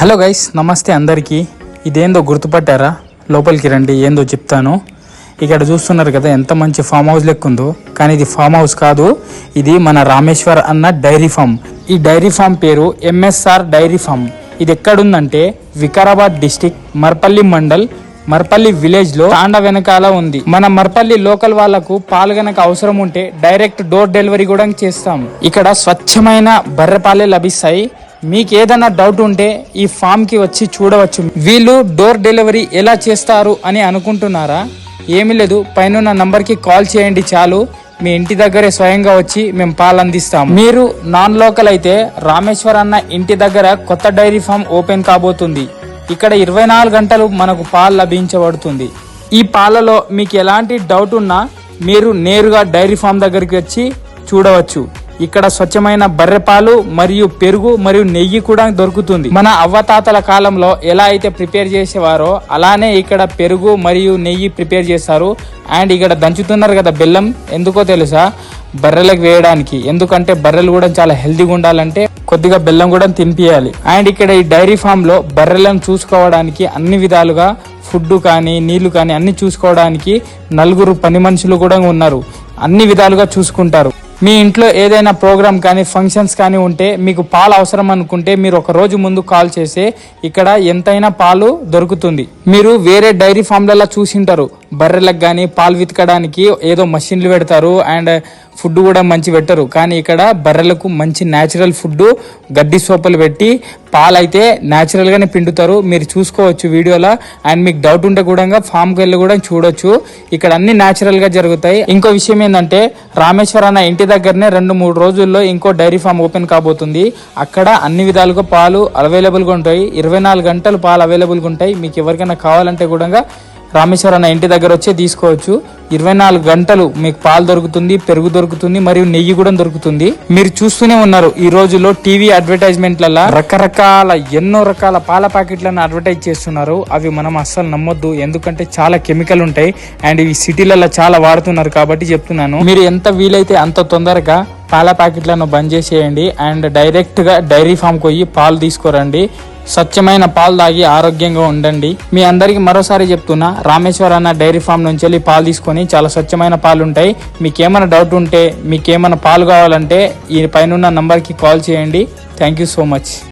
Hello guys నమస్తే అందరికీ. ఇదేందో గుర్తుపట్టారా? లోపలికి రండి ఏందో చెప్తాను. ఇక్కడ చూస్తున్నారు కదా ఎంత మంచి ఫామ్ హౌస్ లెక్క ఉందో. కానీ ఇది ఫామ్ హౌస్ కాదు ఇది మన రామేశ్వర్ అన్న డైరీ ఫామ్. ఈ డైరీ ఫామ్ పేరు ఎంఎస్ఆర్ డైరీ ఫామ్. ఇది ఎక్కడుందంటే వికారాబాద్ డిస్టిక్ మర్పల్లి మండల్ మర్పల్లి విలేజ్లో తాండ వెనకాల ఉంది. మన మర్పల్లి లోకల్ వాళ్ళకు పాలు గనక అవసరం ఉంటే డైరెక్ట్ డోర్ డెలివరీ కూడా చేస్తాం. ఇక్కడ స్వచ్ఛమైన బర్రె పాలే లభిస్తాయి. మీకు ఏదైనా డౌట్ ఉంటే ఈ ఫామ్కి వచ్చి చూడవచ్చు. వీళ్ళు డోర్ డెలివరీ ఎలా చేస్తారు అని అనుకుంటున్నారా? ఏమీ లేదు. పైన నంబర్కి కాల్ చేయండి చాలు. మీ ఇంటి దగ్గరే స్వయంగా వచ్చి మేము పాలు అందిస్తాం మీరు నాన్ లోకల్ అయితే రామేశ్వర్ అన్న ఇంటి దగ్గర కొత్త డైరీ ఫామ్ ఓపెన్ కాబోతుంది. ఇక్కడ ఇరవై నాలుగు గంటలు మనకు పాలు లభించబడుతుంది. ఈ పాలలో మీకు ఎలాంటి డౌట్ ఉన్నా మీరు నేరుగా డైరీ ఫామ్ దగ్గరికి వచ్చి చూడవచ్చు. ఇక్కడ స్వచ్ఛమైన బర్రె పాలు మరియు పెరుగు మరియు నెయ్యి కూడా దొరుకుతుంది. మన అవ్వతాతల కాలంలో ఎలా అయితే ప్రిపేర్ చేసేవారో అలానే ఇక్కడ పెరుగు మరియు నెయ్యి ప్రిపేర్ చేస్తారు. అండ్ ఇక్కడ దంచుతున్నారు కదా బెల్లం. ఎందుకో తెలుసా? బర్రెలకు వేయడానికి. ఎందుకంటే బర్రెలు కూడా చాలా హెల్తీగా ఉండాలంటే కొద్దిగా బెల్లం కూడా తినిపియాలి. అండ్ ఇక్కడ ఈ డైరీ ఫామ్లో బర్రెలను చూసుకోవడానికి అన్ని విధాలుగా ఫుడ్ కానీ నీళ్ళు కానీ అన్ని చూసుకోవడానికి నలుగురు పని మనుషులు కూడా ఉన్నారు. అన్ని విధాలుగా చూసుకుంటారు. మీ ఇంట్లో ఏదైనా ప్రోగ్రామ్ కానీ ఫంక్షన్స్ కానీ ఉంటే మీకు పాలు అవసరం అనుకుంటే మీరు ఒక రోజు ముందు కాల్ చేస్తే ఇక్కడ ఎంతైనా పాలు దొరుకుతుంది. మీరు వేరే డైరీ ఫామ్లలో చూసింటారు. బర్రెలకు కానీ పాలు వితకడానికి ఏదో మషిన్లు పెడతారు. అండ్ ఫుడ్ కూడా మంచి పెట్టరు. కానీ ఇక్కడ బర్రెలకు మంచి న్యాచురల్ ఫుడ్ గడ్డి సోపలు పెట్టి పాలైతే న్యాచురల్గానే పిండుతారు. మీరు చూసుకోవచ్చు వీడియోలో. అండ్ మీకు డౌట్ ఉంటే కూడా ఫామ్కి వెళ్ళి కూడా చూడొచ్చు. ఇక్కడ అన్ని న్యాచురల్గా జరుగుతాయి. ఇంకో విషయం ఏంటంటే రామేశ్వర అన్న ఇంటి దగ్గరనే రెండు మూడు రోజుల్లో ఇంకో డైరీ ఫామ్ ఓపెన్ కాబోతుంది. అక్కడ అన్ని విధాలుగా పాలు అవైలబుల్గా ఉంటాయి. ఇరవై నాలుగు గంటలు పాలు అవైలబుల్గా ఉంటాయి. మీకు ఎవరికైనా కావాలంటే కూడా రామేశ్వర అన్న ఇంటి దగ్గర వచ్చి తీసుకోవచ్చు. ఇరవై నాలుగు గంటలు మీకు పాలు దొరుకుతుంది పెరుగు దొరుకుతుంది మరియు నెయ్యి కూడా దొరుకుతుంది. మీరు చూస్తూనే ఉన్నారు ఈ రోజుల్లో టీవీ అడ్వర్టైజ్మెంట్లలో రకరకాల ఎన్నో రకాల పాల ప్యాకెట్లను అడ్వర్టైజ్ చేస్తున్నారు. అవి మనం అస్సలు నమ్మొద్దు ఎందుకంటే చాలా కెమికల్ ఉంటాయి అండ్ ఇవి సిటీలలో చాలా వాడుతున్నారు కాబట్టి చెప్తున్నాను. మీరు ఎంత వీలైతే అంత తొందరగా పాల ప్యాకెట్లను బంద్ చేసేయండి అండ్ డైరెక్ట్గా డైరీ ఫామ్కి పోయి పాలు తీసుకోరండి. స్వచ్ఛమైన పాలు తాగి ఆరోగ్యంగా ఉండండి. మీ అందరికి మరోసారి చెప్తున్నా రామేశ్వర అన్న డైరీ ఫామ్ నుంచి వెళ్ళి పాలు తీసుకొని చాలా స్వచ్ఛమైన పాలు ఉంటాయి. మీకేమైనా డౌట్ ఉంటే మీకేమైనా పాలు కావాలంటే ఈ పైన నంబర్కి కాల్ చేయండి. Thank you so much.